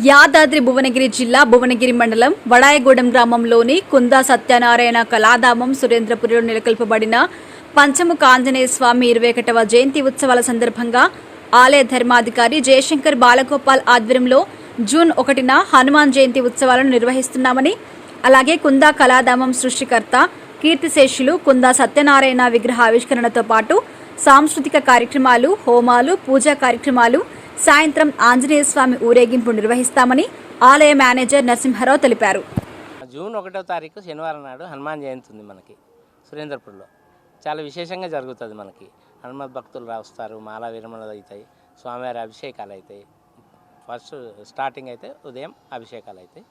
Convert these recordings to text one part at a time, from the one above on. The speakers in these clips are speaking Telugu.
యాదాద్రి భువనగిరి జిల్లా భువనగిరి మండలం వడాయగూడెం గ్రామంలోని కుందా సత్యనారాయణ కళాధామం సురేంద్రపురిలో నెలకొల్పబడిన పంచముఖ ఆంజనేయ స్వామి ఇరవై ఒకటవ జయంతి ఉత్సవాల సందర్భంగా ఆలయ ధర్మాధికారి జయశంకర్ బాలగోపాల్ ఆధ్వర్యంలో జూన్ ఒకటిన హనుమాన్ జయంతి ఉత్సవాలను నిర్వహిస్తున్నామని అలాగే కుందా కళాధామం సృష్టికర్త కీర్తిశేషులు కుందా సత్యనారాయణ విగ్రహ ఆవిష్కరణతో పాటు సాంస్కృతిక కార్యక్రమాలు హోమాలు పూజా కార్యక్రమాలు సాయంత్రం ఆంజనేయ స్వామి ఊరేగింపు నిర్వహిస్తామని ఆలయ మేనేజర్ నరసింహారావు తెలిపారు. జూన్ ఒకటో తారీఖు శనివారం నాడు హనుమాన్ జయంతి ఉంది మనకి సురేంద్రపూర్లో. చాలా విశేషంగా జరుగుతుంది మనకి. హనుమత్ భక్తులు రాస్తారు మాలా విరమణలు అవుతాయి స్వామివారి అభిషేకాలు అవుతాయి. ఫస్ట్ స్టార్టింగ్ అయితే ఉదయం అభిషేకాలు అవుతాయి.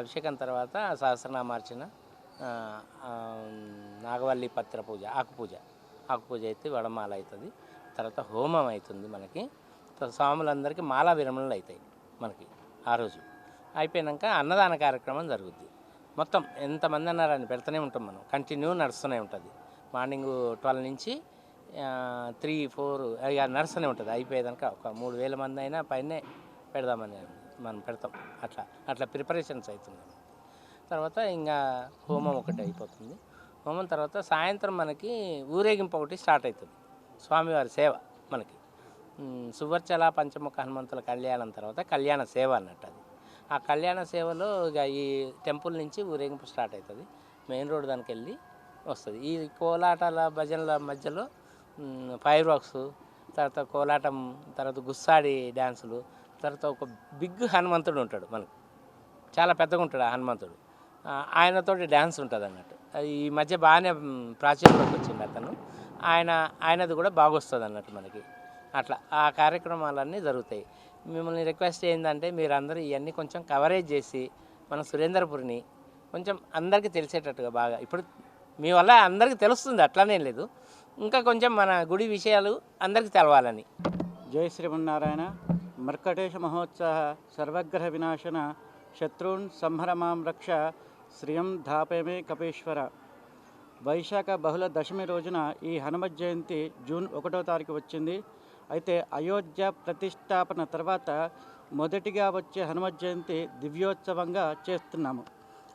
అభిషేకం తర్వాత సహస్రనామార్చన నాగవల్లి పత్ర పూజ ఆకు పూజ ఆకు పూజ అయితే వడమాల అవుతుంది. తర్వాత హోమం అవుతుంది మనకి. స్వాములందరికీ మాలా విరమణలు అవుతాయి మనకి ఆ రోజు. అయిపోయాక అన్నదాన కార్యక్రమం జరుగుద్ది. మొత్తం ఎంతమంది అన్నారని పెడుతూనే ఉంటాం మనం. కంటిన్యూ నడుస్తూనే ఉంటుంది. మార్నింగ్ ట్వెల్వ్ నుంచి త్రీ ఫోర్ ఇక నడుస్తూనే ఉంటుంది. అయిపోయేదాక ఒక మూడు వేల మంది అయినా పైనే పెడదామని మనం పెడతాం. అట్లా అట్లా ప్రిపరేషన్స్ అవుతుంది తర్వాత ఇంకా హోమం ఒకటి అయిపోతుంది. హోమం తర్వాత సాయంత్రం మనకి ఊరేగింపు ఒకటి స్టార్ట్ అవుతుంది స్వామివారి సేవ మనకి. సువర్చల పంచముఖ హనుమంతుల కళ్యాణం తర్వాత కళ్యాణ సేవ అన్నట్టు అది. ఆ కళ్యాణ సేవలో ఇక ఈ టెంపుల్ నుంచి ఊరేగింపు స్టార్ట్ అవుతుంది. మెయిన్ రోడ్ దానికి వెళ్ళి వస్తుంది. ఈ కోలాటాల భజనల మధ్యలో ఫైర్ వర్క్స్ తర్వాత కోలాటం తర్వాత గుస్సాడి డ్యాన్సులు తర్వాత ఒక బిగ్ హనుమంతుడు ఉంటాడు మనకు. చాలా పెద్దగా ఉంటాడు ఆ హనుమంతుడు. ఆయనతోటి డ్యాన్స్ ఉంటుంది అన్నట్టు. అది ఈ మధ్య బాగానే ప్రాచుర్యంలోకి వచ్చింది అతను. ఆయన ఆయనది కూడా బాగొస్తుంది అన్నట్టు మనకి. అట్లా. ఆ కార్యక్రమాలన్నీ జరుగుతాయి. మిమ్మల్ని రిక్వెస్ట్ ఏంటంటే మీరు అందరూ ఇవన్నీ కొంచెం కవరేజ్ చేసి మన సురేంద్రపురిని కొంచెం అందరికీ తెలిసేటట్టుగా బాగా. ఇప్పుడు మీ వల్ల అందరికీ తెలుస్తుంది అట్లానే లేదు. ఇంకా కొంచెం మన గుడి విషయాలు అందరికీ తెలవాలని. జై శ్రీమన్నారాయణ. మర్కటేశ మహోత్సవ సర్వగ్రహ వినాశన శత్రున్ సంహరమాం రక్ష శ్రియం ధాపేమే కపేశ్వర. వైశాఖ బహుళ దశమి రోజున ఈ హనుమత్ జయంతి జూన్ ఒకటో తారీఖు వచ్చింది. అయితే అయోధ్య ప్రతిష్టాపన తర్వాత మొదటిగా వచ్చే హనుమత్ జయంతి దివ్యోత్సవంగా చేస్తున్నాము.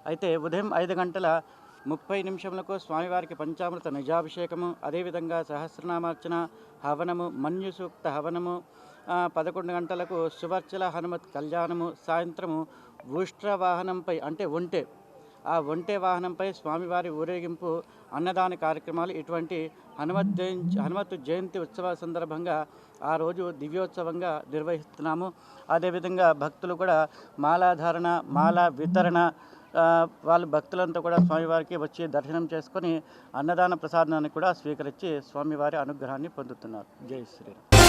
అయితే ఉదయం ఐదు గంటల ముప్పై నిమిషములకు స్వామివారికి పంచామృత నిజాభిషేకము అదేవిధంగా సహస్రనామార్చన హవనము మన్యుసూక్త హవనము పదకొండు గంటలకు సువర్చల హనుమత్ కళ్యాణము సాయంత్రము ఉష్ట్ర వాహనంపై అంటే ఒంటే ఆ ఒంటె వాహనంపై స్వామివారి ఊరేగింపు అన్నదాన కార్యక్రమాలు ఇటువంటి హనుమత్ జయంతి హనుమత్ జయంతి ఉత్సవాల సందర్భంగా ఆ రోజు దివ్యోత్సవంగా నిర్వహిస్తున్నాము. అదేవిధంగా భక్తులు కూడా మాలాధారణ మాల వితరణ వాళ్ళ వాళ్ళు భక్తులంతా కూడా స్వామివారికి వచ్చి దర్శనం చేసుకొని అన్నదాన ప్రసాదాన్ని కూడా స్వీకరించి స్వామివారి అనుగ్రహాన్ని పొందుతున్నారు. జై శ్రీరామ్.